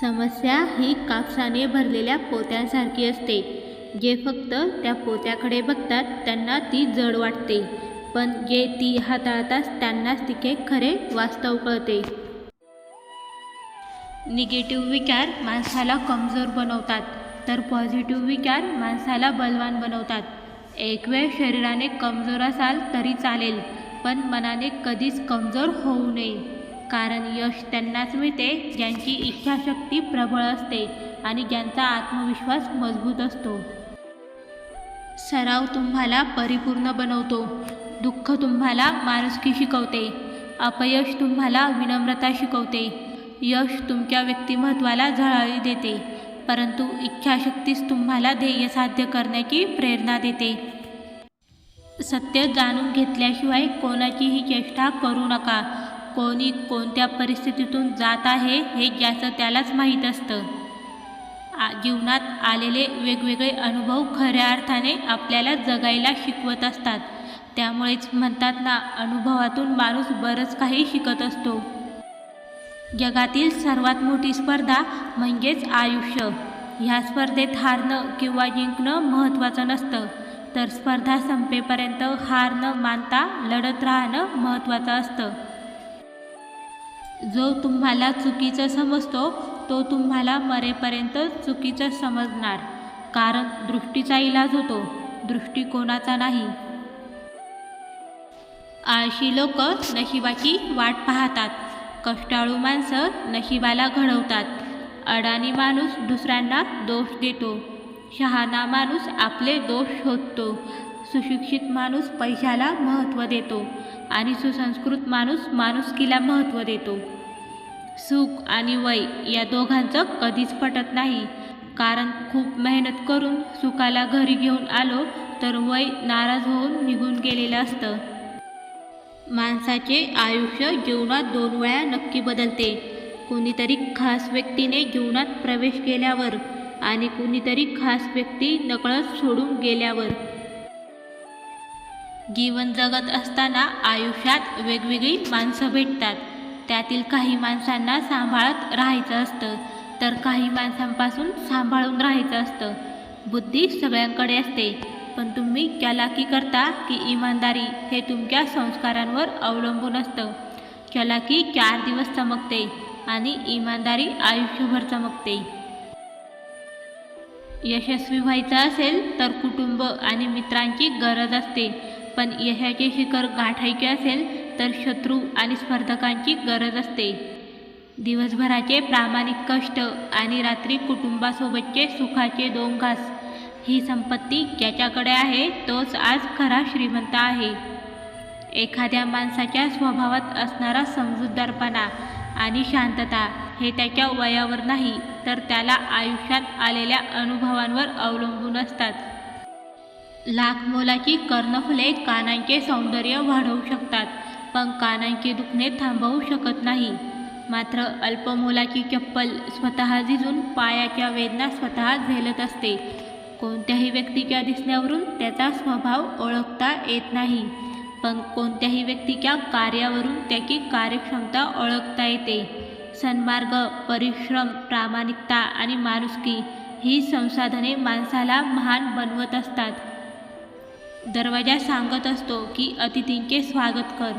समस्या ही कापसाने भरलेल्या पोत्यांसारखी असते. जे फक्त त्या पोत्याकडे बघतात त्यांना ती जड वाटते. पण जे ती हाताळतात त्यांनाच तिचे खरे वास्तव कळते. निगेटिव्ह विचार माणसाला कमजोर बनवतात तर पॉझिटिव्ह विचार माणसाला बलवान बनवतात. एक वेळ शरीराने कमजोर असाल तरी चालेल पण मनाने कधीच कमजोर होऊ नये. कारण यश त्यांनाच मिळते ज्यांची इच्छाशक्ती प्रबळ असते आणि ज्यांचा आत्मविश्वास मजबूत असतो. सराव तुम्हाला परिपूर्ण बनवतो दुःख तुम्हाला माणुसकी शिकवते अपयश तुम्हाला विनम्रता शिकवते यश तुमच्या व्यक्तिमत्वाला झळाळी देते परंतु इच्छाशक्तीच तुम्हाला ध्येय साध्य करण्याची प्रेरणा देते. सत्य जाणून घेतल्याशिवाय कोणाचीही चेष्टा करू नका कोणी कोणत्या परिस्थितीतून जात आहे हे ज्याचं त्यालाच माहीत असतं. आ जीवनात आलेले वेगवेगळे अनुभव खऱ्या अर्थाने आपल्याला जगायला शिकवत असतात. त्यामुळेच म्हणतात ना अनुभवातून माणूस बरंच काही शिकत असतो. जगातील सर्वात मोठी स्पर्धा म्हणजेच आयुष्य. ह्या स्पर्धेत हारणं किंवा जिंकणं महत्त्वाचं नसतं. तर स्पर्धा संपेपर्यंत हार न मानता लढत राहणं महत्त्वाचं असतं. जो तुम्हाला चुकीचं समजतो तो तुम्हाला मरेपर्यंत चुकीचं समजणार. कारण दृष्टीचा इलाज होतो दृष्टिकोनाचा नाही. आळशी लोक नशिबाची वाट पाहतात कष्टाळू माणसं नशिबाला घडवतात. अडाणी माणूस दुसऱ्यांना दोष देतो शहाणा माणूस आपले दोष शोधतो सुशिक्षित माणूस पैशाला महत्त्व देतो. आणि सुसंस्कृत माणूस माणुसकीला महत्त्व देतो. सुख आणि वय या दोघांचं कधीच पटत नाही. कारण खूप मेहनत करून सुखाला घरी घेऊन आलो तर वय नाराज होऊन निघून गेलेलं असतं. माणसाचे आयुष्य जीवनात दोन वेळा नक्की बदलते. कोणीतरी खास व्यक्तीने जीवनात प्रवेश केल्यावर आणि कोणीतरी खास व्यक्ती नकळत सोडून गेल्यावर. जीवन जगत असताना आयुष्यात वेगवेगळी माणसं भेटतात. त्यातील काही माणसांना सांभाळत राहायचं असतं. तर काही माणसांपासून सांभाळून राहायचं असतं. बुद्धी सगळ्यांकडे असते. पण तुम्ही चलाकी करता की इमानदारी हे तुमच्या संस्कारांवर अवलंबून असतं. चलाकी चार दिवस चमकते आणि इमानदारी आयुष्यभर चमकते. यशस्वी व्हायचं असेल तर कुटुंब आणि मित्रांची गरज असते. पण यशाचे शिखर गाठायचे असेल तर शत्रू आणि स्पर्धकांची गरज असते. दिवसभराचे प्रामाणिक कष्ट आणि रात्री कुटुंबासोबतचे सुखाचे दोन घास. ही संपत्ती ज्याच्याकडे आहे तोच आज खरा श्रीमंत आहे. एखाद्या माणसाच्या स्वभावात असणारा समजूतदारपणा आणि शांतता हे त्याच्या वयावर नाही तर त्याला आयुष्यात आलेल्या अनुभवांवर अवलंबून असतात. लाख मोलाची कर्णफुले कानांचे सौंदर्य वाढवू शकतात पण कानांचे दुखणे थांबवू शकत नाही. मात्र अल्पमोलाची चप्पल स्वतः झिजून पायाच्या वेदना स्वतः झेलत असते. कोणत्याही व्यक्तीच्या दिसण्यावरून त्याचा स्वभाव ओळखता येत नाही पण कोणत्याही व्यक्तीच्या कार्यावरून त्याची कार्यक्षमता ओळखता येते. सन्मार्ग परिश्रम प्रामाणिकता आणि माणुसकी ही संसाधने माणसाला महान बनवत असतात. दरवाजा सांगत असतो की अतिथींचे स्वागत कर.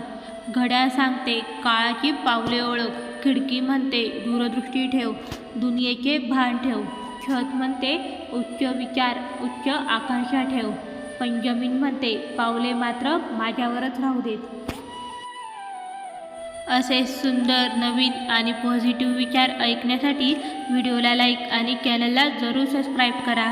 घड्याळ सांगते काळाची पावले ओळख. खिडकी म्हणते दूरदृष्टी ठेव. दुनियेचे भान ठेव. छत म्हणते उच्च विचार उच्च आकांक्षा ठेव. पण जमीन म्हणते पावले मात्र माझ्यावरच राहू देत. असे सुंदर नवीन आणि पॉझिटिव्ह विचार ऐकण्यासाठी व्हिडिओला लाईक आणि चॅनलला जरूर सबस्क्राईब करा.